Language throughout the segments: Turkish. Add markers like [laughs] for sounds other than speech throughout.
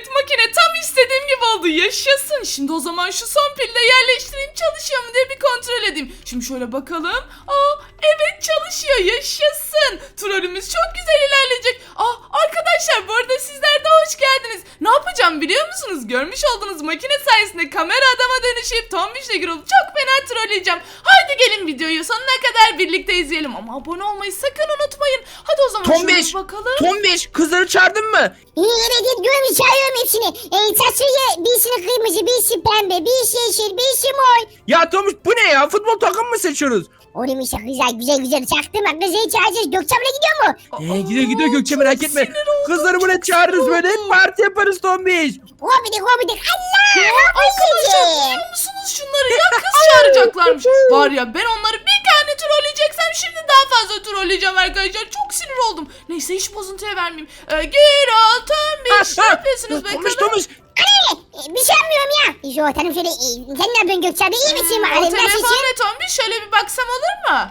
Evet makine tam istediğim gibi oldu. Yaşasın. Şimdi o zaman şu son pille yerleştireyim çalışıyor mu diye bir kontrol edeyim. Şimdi şöyle bakalım. Aa evet çalışıyor. Yaşasın. Trolümüz çok güzel ilerleyecek. Aa arkadaşlar bu arada sizler de hoş geldiniz. Ne yapacağım biliyor musunuz? Görmüş olduğunuz makine sayesinde kamera adama dönüşüp Tombiş'le Gürol çok fena trolleyeceğim. Haydi gelin videoyu sonuna kadar birlikte izleyelim. Ama abone olmayı sakın unutmayın. Hadi o zaman Tombiş, bir bakalım. Tombiş kızları çağırdın mı? Evet evet görmüş çağırıyorum hepsini. E, saçıyı birisi kırmızı, birisi pembe, birisi yeşil, birisi mor. Ya Tombiş bu ne ya? Futbol takım mı seçiyoruz? O demiş ya güzel güzel çaktırma kızı çağıracağız. Gökçem'le gidiyor mu? Ee, gidiyor gidiyor Gökçe merak etme. Kızları buraya çağırırız böyle parti yaparız Tombiş. Hobidik hobidik Allah! Arkadaşlar Hobidik! duyuyor musunuz şunları ya [laughs] kız çağıracaklarmış. Var ya ben onları bir tane trolleyeceksem şimdi daha fazla trolleyeceğim arkadaşlar. Çok sinir oldum. Neyse hiç bozuntuya vermeyeyim. Ee, Gürol, Tombiş ne yapıyorsunuz Tombiş bakalım? Tombiş. Anne e, bir şey yapmıyorum ya. O tanım şöyle e, sen ne yapıyorsun Gökçem'le iyi misin Hmm, o bakalım nasılsın? telefon ve Tombiş şöyle bir baksam olur mu?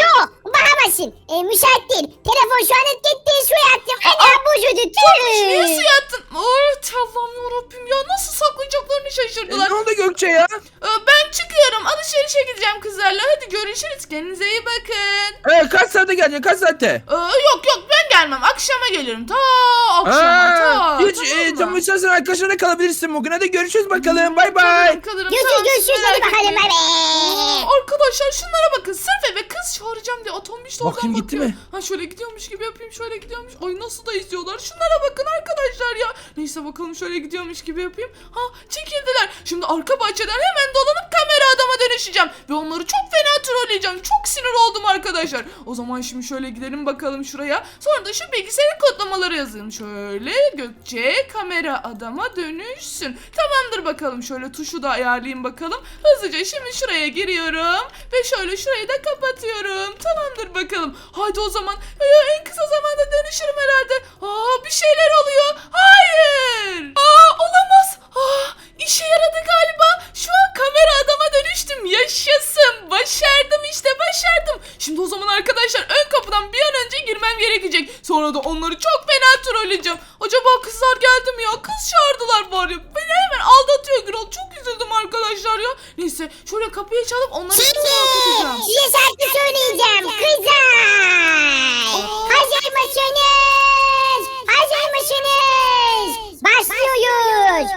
Yok bakamazsın. E, müsait değil. Telefon şu an gitti suya attım. Ana bozuldu. Tombiş niye Tüh. suya attın? Evet Allah'ım yarabbim ya nasıl saklayacaklarını E, şaşırdılar. ne oldu Gökçe ya? Ee, ben çıkıyorum alışverişe gideceğim kızlarla. Hadi görüşürüz kendinize iyi bakın. Ee, kaç saate geleceksin kaç saatte? Ee, yok yok ben gelmem. Akşama gelirim. Ta akşama ta. Aa, hiç tamam e, mı? Sen arkadaşlarına kalabilirsin bugün. Hadi görüşürüz bakalım. Bay bay. Kalırım kalırım. Görüşürüz tamam, görüşürüz merak hadi bakalım bay bay. Arkadaşlar şunlara bakın. Sırf eve kız çağıracağım diye de oradan Bakayım gitti bakıyor. mi? Ha şöyle gidiyormuş gibi yapayım. Şöyle gidiyormuş. Ay nasıl da izliyorlar. Şunlara bakın arkadaşlar ya. Neyse bakalım şöyle gidiyormuş gibi yapayım. Ha çekildiler. Şimdi arka bahçeden hemen dolanıp kamera adama dönüşeceğim. Ve onları çok fena trolleyeceğim. Çok sinir oldum arkadaşlar. O zaman şimdi şöyle gidelim bakalım şuraya. Sonra da şu bilgisayarın kodlamaları yazayım. Şöyle Gökçe kamera adama dönüşsün. Tamamdır bakalım. Şöyle tuşu da ayarlayayım bakalım. Hızlıca şimdi şuraya giriyorum. Ve şöyle şurayı da kapatıyorum. Tamamdır bakalım. Haydi o zaman Ee, en kısa zamanda dönüşürüm herhalde. Aa bir şeyler oluyor. Hayır. Aa olamaz. Aa işe yaradı galiba. Şu an kamera adama dönüştüm. Yaşasın. Başardım işte başardım. Şimdi o zaman arkadaşlar ön kapıdan bir an önce girmem gerekecek. Sonra da onları çok fena trolleyeceğim. Acaba kızlar geldi mi ya? Kız çağırdılar bari. Beni hemen aldatıyor Gürol. Çok üzüldüm arkadaşlar ya. Neyse şöyle kapıyı çalıp onları Şimdi size şarkı söyleyeceğim kızlar. Hazır mısınız? Hazır mısınız? Başlıyoruz.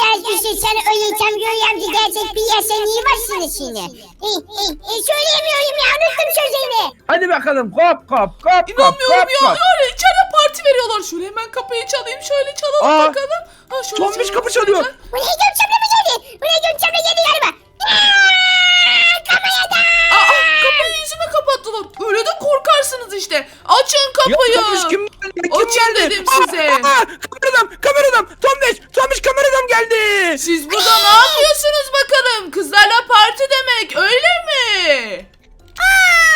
Ders dışı sen öğretsem görüyorum ki gerçek bir sen iyi başsınız şimdi. E, e, e, söyleyemiyorum ya unuttum sözlerini. Hadi bakalım kop kop kop kop İnanmıyorum kop ya. kop. Yani içeride parti veriyorlar. Şöyle hemen kapıyı çalayım. Şöyle çalalım Aa, bakalım. Ha, şöyle Tombiş çalalım kapı çalıyor. Bu ne Gökçem'le mi geldi? Bu ne Gökçem'le geldi galiba. Aa, Kamerada. Aa, kapıyı yüzüme kapattılar. Öyle de korkarsınız işte. Açın Ya kapıyı. Tombiş kim geldi? Kim Açın geldi? dedim Aa, size. aa, kameradan kameradan. Tombiş Tombiş kameradan geldi. Siz burada ne yapıyorsunuz bakalım? Kızlarla parti demek öyle mi? Aa,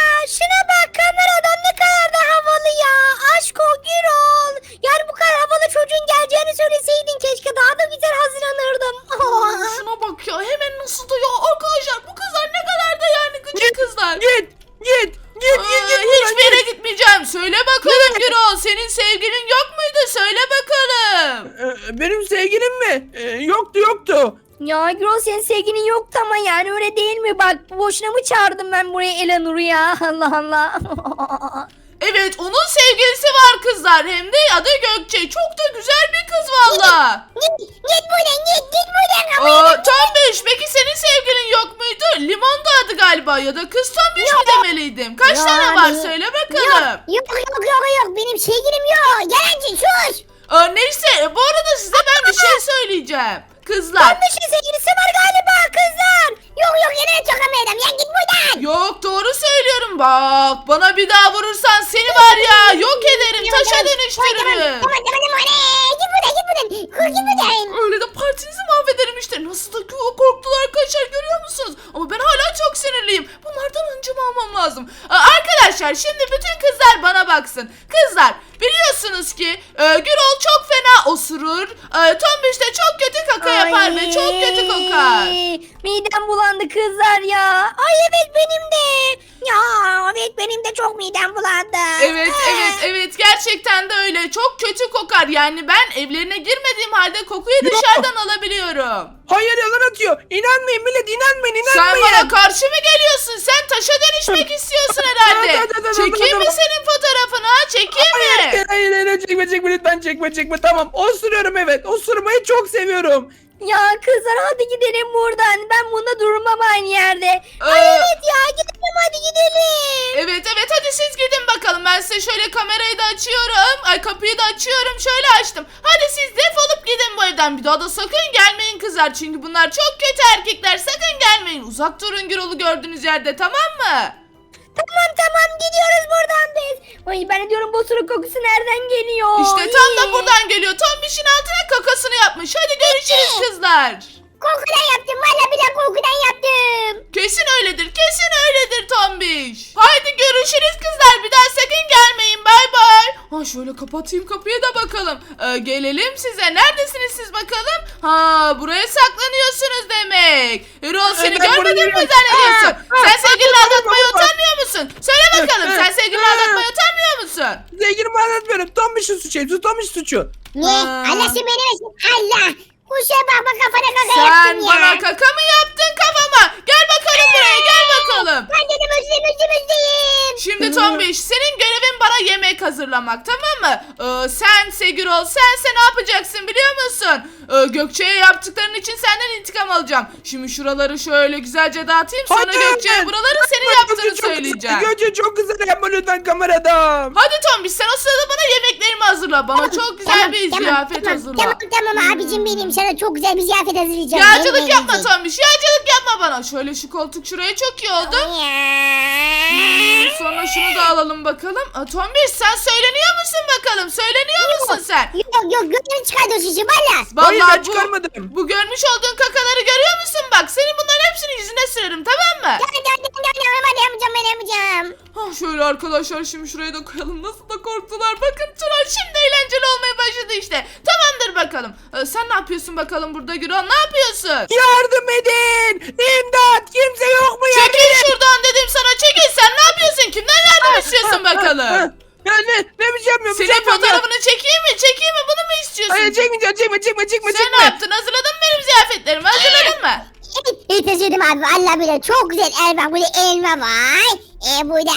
buraya Elanur'u ya? [laughs] Allah Allah. Evet onun sevgilisi var kızlar. Hem de adı Gökçe. Çok da güzel bir kız valla. Git, git buradan git git buradan. Aa, Tombiş peki senin sevgilin yok muydu? Limon da adı galiba ya da kız Tombiş mi demeliydim? Kaç Yani- tane var söyle bakalım. Yok yok yok yok benim sevgilim yok. Yalancı sus. Aa, neyse bu arada size ben bir şey söyleyeceğim. Kızlar. Tomuş'un sevgilisi var galiba kızlar. Yok yok yine çok kameradan ya git. Yok doğru söylüyorum bak. Bana bir daha vurursan seni var ya [laughs] yok ederim. Taşa dönüştürürüm. tamam tamam tamam. Git buradan git buradan. Kız git buradan. Öyle de partinizi mahvederim işte. Nasıl da ko- korktular arkadaşlar görüyor musunuz? Ama ben hala çok sinirliyim. Bunlardan öncümü almam lazım. Aa, arkadaşlar şimdi bütün kızlar bana baksın. Kızlar biliyorsunuz ki e, Gürol çok fena osurur. E, Tombiş de çok kötü kaka yapar ve çok kötü kokar. Midem bulandı kızlar ya. Ay evet benim de. Ya evet benim de çok midem bulandı. Evet evet evet gerçekten de öyle çok kötü kokar yani ben evlerine girmediğim halde kokuyu dışarıdan alabiliyorum. Hayır yalan atıyor. İnanmayın millet inanmayın Sen inanmayın. bana karşı mı geliyorsun? Sen taşa dönüşmek istiyorsun herhalde. Evet, evet, evet, Çekeyim mi evet. senin fotoğrafını ha? Çekeyim mi? Hayır hayır hayır çekme çekme lütfen çekme çekme tamam osuruyorum evet osurmayı çok seviyorum. Ya kızlar hadi gidelim buradan. Ben bunda durmam aynı yerde. Ee, Evet ya gidelim hadi gidelim. Evet evet hadi siz gidin bakalım. Ben size şöyle kamerayı da açıyorum. Ay kapıyı da açıyorum. Şöyle açtım. Hadi siz defolup gidin bu evden. Bir daha da sakın gelmeyin kızlar. Çünkü bunlar çok kötü erkekler. Sakın gelmeyin. Uzak durun Gürol'u gördüğünüz yerde tamam mı? Tamam tamam gidiyoruz buradan biz. Ay ben diyorum bu sürü kokusu nereden geliyor? İşte tam da buradan geliyor. Tombiş'in altına kakasını yapmış. Hadi görüşürüz kızlar. Korkudan yaptım. Valla bir de korkudan yaptım. Kesin öyledir. Kesin öyledir Tombiş. Haydi görüşürüz kızlar. Bir daha sakın gelmeyin. Bay bay. Ha şöyle kapatayım kapıyı da bakalım. Ee, gelelim size. Neredesiniz siz bakalım? Ha buraya saklanıyorsunuz demek. Erol seni Ee, ben görmedim mi zannediyorsun? Sen sevgilini aldatmaya utanmıyor musun? Söyle bakalım. Sen sevgilini aldatmaya utanmıyor musun? Zenginimi anlatmıyorum Tombiş'in suçu Tombiş'in suçu. Ne? Aa. Allah seni beni versin. Allah. Kuşa bakma kafana kaka Sen yaptın ya. bana kaka mı yaptın kafama? Gel bakalım buraya gel bakalım. Ben dedim özleyim özleyim özleyim. Şimdi Tombiş senin görevin bana yemek hazırlamak tamam mı? Ee, sen Segirol sense ne yapacaksın biliyor musun? Ee, Gökçe'ye yaptıkların için senden intikam alacağım. Şimdi şuraları şöyle güzelce dağıtayım sonra Hadi. Gökçe'ye buraları senin Bak, yaptığını Gökçe çok söyleyeceğim. Güzel, Gökçe çok güzel yapma lütfen kameradan. Hadi Tombiş sen o sırada bana yemeklerimi hazırla. Bana çok güzel bir ziyafet tamam, hazırla. Tamam tamam abicim benim sana çok güzel bir ziyafet hazırlayacağım. Yağcılık yapma yiyecek. Tombiş yağcılık yapma bana. Şöyle şu koltuk şuraya çok iyi oldu. Hmm, Sonra şunu da alalım bakalım. Aa, Tombiş sen söyleniyor musun bakalım? Söyleniyor musun sen? Yok yok gökten çıkardı o şişi valla. Hayır Vallahi ben bu, çıkarmadım. bu görmüş olduğun kakaları görüyor musun bak? Senin bunların hepsini yüzüne sürerim tamam mı? Hadi hadi hadi hadi hadi yapacağım ben yapacağım. Ha şöyle arkadaşlar şimdi şuraya da koyalım. Nasıl da korktular. Bakın Turan şimdi eğlenceli olmaya başladı işte. Tamamdır bakalım. Ee, sen ne yapıyorsun bakalım burada Güran? Ne yapıyorsun? Yardım edin. İmdat kimse yok mu yardım Çekil şuradan dedim sana çekil. Sen ne yapıyorsun? Kimden yardım istiyorsun bakalım? Ya ne? Ne bir şey Senin ya. fotoğrafını çekeyim mi? Çekeyim mi? Bunu mu istiyorsun? Hayır çekmeyeceğim çekme çekme çekme Sen çekme. ne yaptın? Hazırladın mı benim ziyafetlerimi? Hazırladın mı? Evet, evet özledim abi. Valla böyle çok güzel el var. Burada elma var. E, burada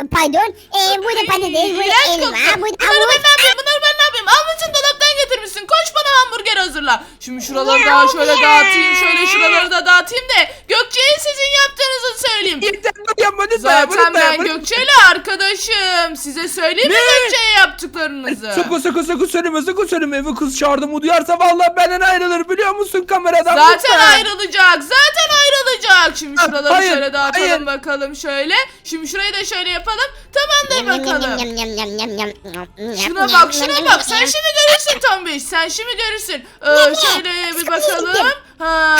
e, pardon. E, burada patates. Burada elma. koktu. Burada Bunları ben ne yapayım? Bunları ben ne yapayım? Almışsın dolaptan getirmişsin. Koş bana hamburger hazırla. Şimdi şuraları daha şöyle dağıtayım. Şöyle şuraları da dağıtayım da Gökçe'ye sizin yaptığınızı söyleyeyim. Yeter dur yapma lütfen. Zaten lütfen, ben lütfen. Gökçe'yle arkadaşım. Size söyleyeyim mi Ne? Gökçe'ye yaptıklarınızı? Sakın sakın sakın söyleme sakın söyleme eve kız çağırdım o duyarsa vallahi benden ayrılır biliyor musun kameradan Zaten lütfen. ayrılacak. Zaten ayrılacak. Şimdi Ah, şuraları hayır, şöyle dağıtalım hayır. bakalım şöyle. Şimdi şurayı da şöyle yapalım. Tamamdır Yam, yam, bakalım. Şuna bak şuna bak sen şimdi görürsün Tombiş sen şimdi görürsün. Ee, şöyle bir bakalım. Ha.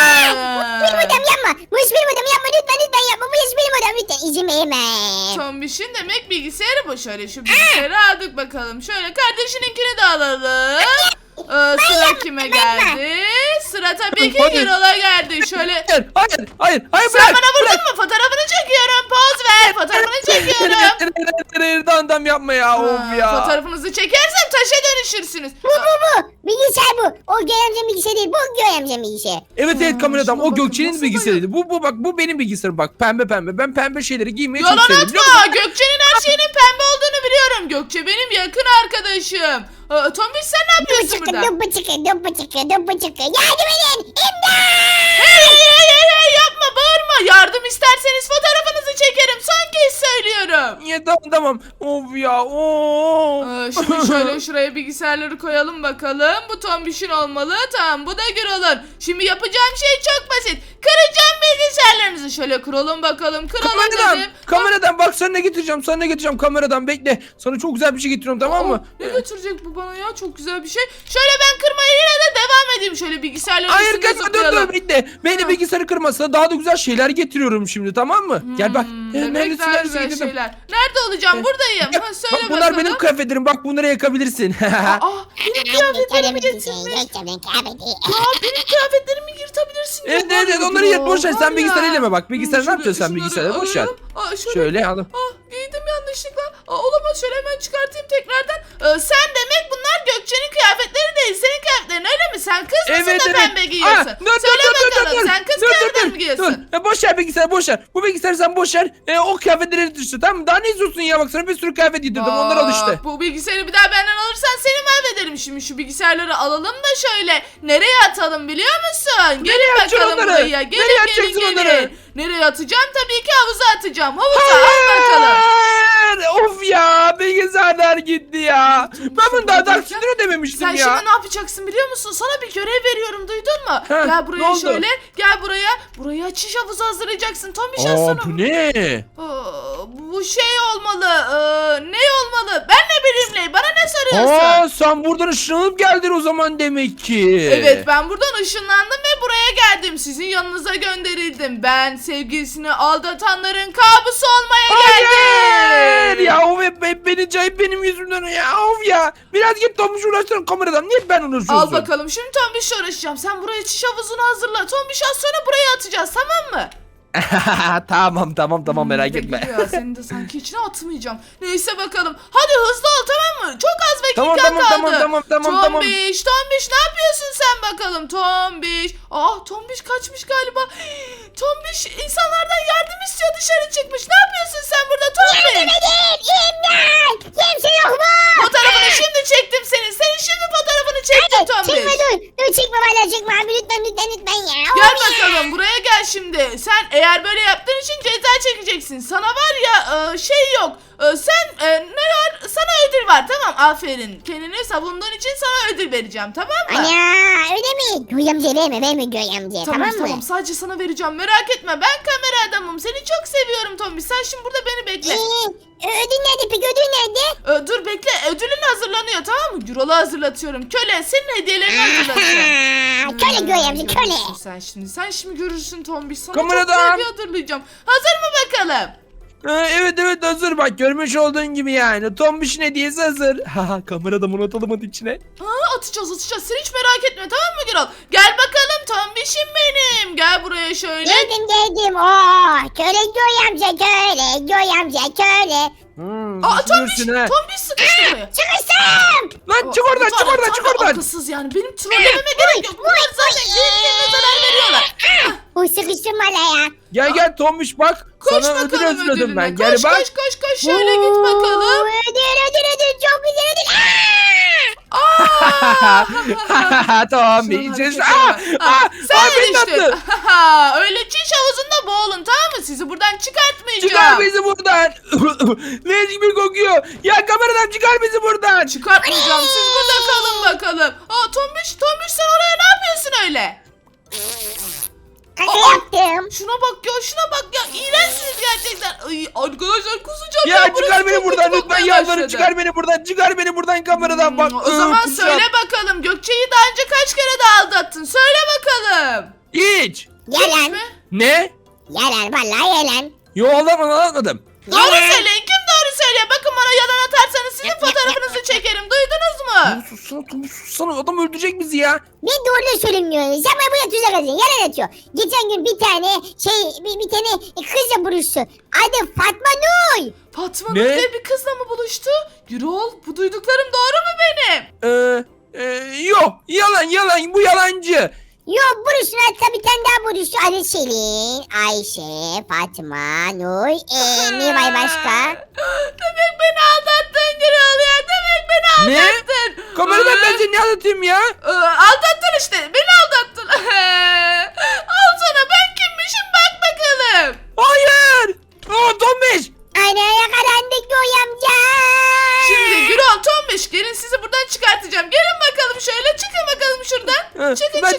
Benim odam yapma. Bu iş benim odam yapma lütfen lütfen yapma. Bu iş benim odam lütfen izin verme. Tombiş'in demek bilgisayarı bu şöyle şu bilgisayarı aldık bakalım. Şöyle kardeşininkini de alalım. Ee, sıra kime geldi? Sıra tabii ki Hayır. Gürol'a geldi. Şöyle Hayır hayır hayır hayır sen bırak. bana vurdun bırak. mu? Fotoğrafını çekiyorum. Poz ver. Fotoğrafını çekiyorum. Dandam yapma ya of ya. Fotoğrafınızı çekersem taşa dönüşürsünüz. Bu bu bu. Bilgisayar bu. O Göremcem bilgisayar değil. Bu Göremcem bilgisayar. Evet evet Aa, kameradan şuna o bakın, Gökçe'nin nasıl bilgisayarıydı. Bu bu bak bu benim bilgisayarım bak pembe pembe. Ben pembe şeyleri giymeye Yalan çok seviyorum. biliyor musun? atma. Gökçe'nin her şeyinin pembe olduğunu biliyorum. Gökçe benim yakın arkadaşım. Aa, Tombiş sen ne yapıyorsun çıkı, burada? dumpa çıkı, dumpa çıkı, dumpa çıkı. Yardım edin. İmdat. Hey hey hey hey hey yapma bağırma. Yardım isterseniz fotoğrafınızı çekerim. Son kez söylüyorum. Ya tamam tamam. Of ya of. Ee, şimdi şöyle şuraya bilgisayarları koyalım bakalım. Bu Tombiş'in olmalı. Tamam bu da Gürol'un. Şimdi yapacağım şey çok basit. Kıracağım bilgisayarlarınızı. Şöyle kıralım bakalım. Kıralım Kameradan, dedim. kameradan bak sana ne getireceğim, sana ne getireceğim kameradan bekle. Sana çok güzel bir şey getiriyorum tamam mı? Aa, Ne götürecek bu bana ya? Çok güzel bir şey. Şöyle ben kırmaya yine de devam edeyim. Şöyle bilgisayarların Hayır üstünde kaçma dur zıplayalım. dur bekle. Beni bilgisayarı kırmasına daha da güzel şeyler getiriyorum şimdi tamam mı? Gel bak. Hmm, demek neredesin, neredesin, güzel getirdim. şeyler. Nerede olacağım? Ee, Buradayım. Ha, söyle bunlar bakalım. benim kıyafetlerim bak bunları yakabilirsin. [laughs] Aa, benim kıyafetlerimi getirmiş. Kıyafeti. Aa, benim kıyafetlerimi yırtabilirsin. evet evet onları ya, yet boş ver sen bilgisayarı ya. eleme bak. Bilgisayarı ne yapacaksın sen bilgisayarı boş ver. alalım. Aa, şöyle. Şöyle al. Ah giydim yanlışlıkla. Aa, olamaz şöyle hemen çıkartayım tekrardan. Ee, sen demek bunlar Gökçe'nin kıyafetleri değil. Senin kıyafetlerin öyle Sen kız mısın Evet da evet. pembe giyiyorsun? Aa, dur, dur, Söyle dur, dur, bakalım dur, sen kız dur, dur, kıyafeti dur, mi giyiyorsun? Dur. Boş ver bilgisayarı boş ver. Bu bilgisayarı sen boş ver. E, o kıyafetleri düştü tamam mı? Daha ne istiyorsun ya bak sana bir sürü kıyafet yedirdim onları al işte. Bu bilgisayarı bir daha benden alırsan seni mahvederim. Şimdi şu bilgisayarları alalım da şöyle nereye atalım biliyor musun? Gelin atacaksın bakalım onları? buraya. Gelin Nereye gelin atacaksın gelin. onları? Nereye atacağım? Tabii ki havuza atacağım. Havuza al bakalım. Hayır! Of ya bilgisayarlar gitti ya. Ben bunu daha taksitini ödememiştim Sen ya. şimdi ne yapacaksın biliyor musun? Sana bir görev veriyorum duydun mu? Heh, gel ne buraya oldu? şöyle. Gel buraya. Buraya açış havuzu hazırlayacaksın. Tombiş Aa aslında. bu ne? Aa, bu şey olmalı. Ee, ne ne soruyorsun? Aa sen buradan ışınlanıp geldin o zaman demek ki. Evet ben buradan ışınlandım ve buraya geldim. Sizin yanınıza gönderildim. Ben sevgilisini aldatanların kabusu olmaya Hayır geldim. ya of hep, hep beni cayıp benim yüzümden ya of ya. Biraz git Tomuş uğraştırın kameradan niye ben uğraşıyorsun? Al bakalım şimdi Tombiş'le uğraşacağım. Sen buraya çiş havuzunu hazırla. Tombiş az sonra buraya atacağız tamam mı? [laughs] tamam tamam tamam merak etme. Ya, seni de sanki içine atmayacağım. Neyse bakalım. Hadi hızlı ol tamam mı? Çok az dakika Tamam, tamam, kaldı. tamam, tamam, tamam, tamam. Tombiş, Tombiş ne yapıyorsun sen bakalım Tombiş? Ah Tombiş kaçmış galiba. Tombiş insanlardan yardım istiyor dışarı çıkmış. Ne yapıyorsun sen burada Tombiş? Benim imdat. Kimse yok mu? Fotoğrafını şimdi çektim senin. Senin şimdi fotoğrafını çektim Çıkma Tombiş. dur. Dur çıkma bana çıkma abi lütfen lütfen lütfen ya. Gel bakalım buraya gel şimdi. Sen eğer böyle yaptığın için ceza çekeceksin. Sana var ya e, şey yok. E, Sen e, ne var? Sana ödül var tamam aferin. Kendini savunduğun için sana ödül vereceğim tamam mı? Ana öyle mi? Göy amca verme verme Göy amca Tamam tamam, tamam mı? sadece sana vereceğim merak etme ben kamera adamım seni çok seviyorum Tommy sen şimdi burada beni bekle Ee, ödül nerede peki ödül nerede? Ö, dur bekle ödülün hazırlanıyor tamam mı Gürol'u hazırlatıyorum köle senin hediyelerini hazırlatıyorum Aa, [laughs] köle Göy amca köle. Sen şimdi sen şimdi görürsün Tombiş sana Kamera çok adam. güzel bir hazırlayacağım hazır mı bakalım evet evet hazır bak görmüş olduğun gibi yani. Tombiş'in hediyesi hazır. [laughs] Haha kamerada bunu atalım hadi içine. Ha, atacağız atacağız sen hiç merak etme tamam mı Gürol gel bakalım Tombiş'im benim gel buraya şöyle Geldim geldim. Oo, köle Göy amca köle Göy amca köle. Hmm, Aa Tombiş düşünürsün ha. Tombiş sıkıştı buraya [gasps] Çıkıştım. Lan çık oradan çık oradan çık da oradan. Akılsız yani benim trollememe gerek yok bunlar zaten kendilerine zarar veriyorlar Uy sıkıştım valla ya. Gel gel Tombiş bak. Koş Sana ödül bakalım ödülüne. ben. Koş Gel bak. koş koş koş şöyle git bakalım. Ödül ödül ödül çok güzel ödül. Şunun ses- hareketine Aa, [laughs] bak. aa, aa, Sen beni düştün. attı. Öyle çiş havuzunda boğulun tamam mı? Sizi buradan çıkartmayacağım. Çıkar bizi buradan. [laughs] Leş gibi kokuyor. Ya kameradan çıkar bizi buradan. Çıkartmayacağım. Siz burada kalın bakalım. Aa Tombiş, Tombiş sen oraya ne yapıyorsun öyle? Yaptım. Şuna bak ya, şuna bak ya. İğrençsiniz gerçekten. Ay arkadaşlar kusacağım. Ya burası çıkar beni çok buradan kötü lütfen kokmaya yalvarırım başladı. çıkar beni buradan çıkar beni buradan kameradan bak. Hmm, O zaman kusacağım. söyle bakalım Gökçe'yi daha önce kaç kere daha aldattın? Söyle bakalım. Hiç. Yalan. mi? Ne? Yalan vallahi yalan. Yo alamadım alamadım. Doğru Yalan. söyleyin. Atarsanız sizin fotoğrafınızı çekerim. Duydunuz mu? Sussana Tombiş sussana adam öldürecek bizi ya. Ben doğru söylemiyorum. Sen bana buraya tuzak atıyorsun. Yalan atıyor. Geçen gün bir tane şey bir, bir tane kızla buluştu. Adı Fatma Nur. Fatma Ne? Nur diye bir kızla mı buluştu? Gürol bu duyduklarım doğru mu benim? Ee, e, yok yalan yalan bu yalancı. Yok buluşsun hatta bir tane daha buluştu. Adı Selin, Ayşe, Fatma, Nur. Ne var başka? Demek beni aldattın Gürol ya. Demek beni Ne? aldattın. Kameradan ben seni ne anlatayım ya? ee, aldattın işte. Beni aldattın. [laughs] Al sana ben kimmişim bak bakalım. Hayır. Aa Tombiş. Anaya karanlık Göy amca. Şimdi Gürol Tombeş gelin sizi buradan çıkartacağım. Gelin bakalım şöyle çıkın bakalım şuradan. Ee, Çıkın ben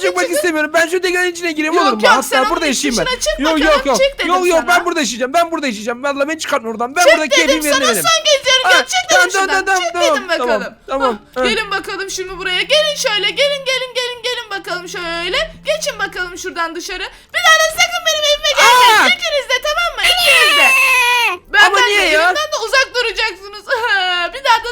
istemiyorum. Ben şu tekenin içine gireyim olur mu? yok, sen Hatta onun burada yaşayayım ben. dışına çık Yok bakalım, yok yok. çık dedim Yok yok sana. ben burada yaşayacağım. Ben burada yaşayacağım. Vallahi beni çıkartın oradan. Ben burada Çık dedim keyfim sana yerine benim. son geziyorum. Ha, Gel çık tamam, dedim şuradan. tamam, çık tamam, dedim tamam, bakalım. tamam, Ah, ha. Gelin bakalım şimdi buraya. Gelin şöyle. Gelin gelin gelin gelin bakalım şöyle. Geçin bakalım şuradan dışarı. Bir daha da sakın benim evime gelmeyin. Aa! İkiniz de tamam mı? İkiniz de. Benden Ama niye ya? de uzak duracaksınız. [laughs] bir daha da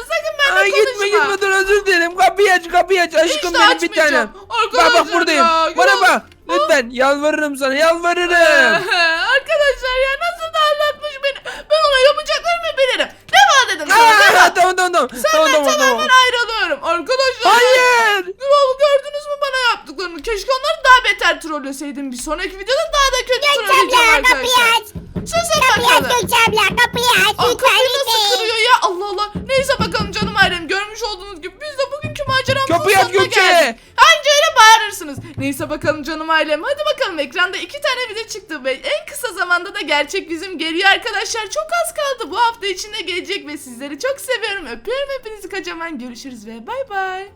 Ay konuşma. gitme gitme dur özür dilerim. Kapıyı aç kapıyı aç. Aşkım İşte benim bir açmayacağım. tanem. Bak Arkadaşlar bak buradayım. ya, Bana bak. Lütfen yalvarırım sana yalvarırım. [laughs] Arkadaşlar ya nasıl da anlatmış beni. Ben ona yapacaklarımı bilirim. Defol dedim sana. Aa, tamam tamam tamam. Tamam Senden tamam tamam. tamamen ayrılıyorum. Arkadaşlar. Hayır. Gürol gördünüz mü bana yaptı? Keşke onları daha beter trolleseydim. Bir sonraki videoda daha da kötü Gökçe trolleyeceğim abla kapıyı arkadaşlar. aç. Susun Kapıyı aç bakalım. Gökçe abla kapıyı aç. Aa, Lütfen kapıyı nasıl lütfen. kırıyor ya Allah Allah. Neyse görmüş olduğunuz gibi biz de bugünkü maceramızın Kapıyı aç sonuna Gökçe. geldik. Anca öyle bağırırsınız. Neyse bakalım canım ailem. Hadi bakalım ekranda iki tane video çıktı ve en kısa zamanda da gerçek yüzüm geliyor arkadaşlar. Çok az kaldı bu hafta içinde gelecek ve sizleri çok seviyorum. Öpüyorum hepinizi kocaman. Görüşürüz ve bay bay.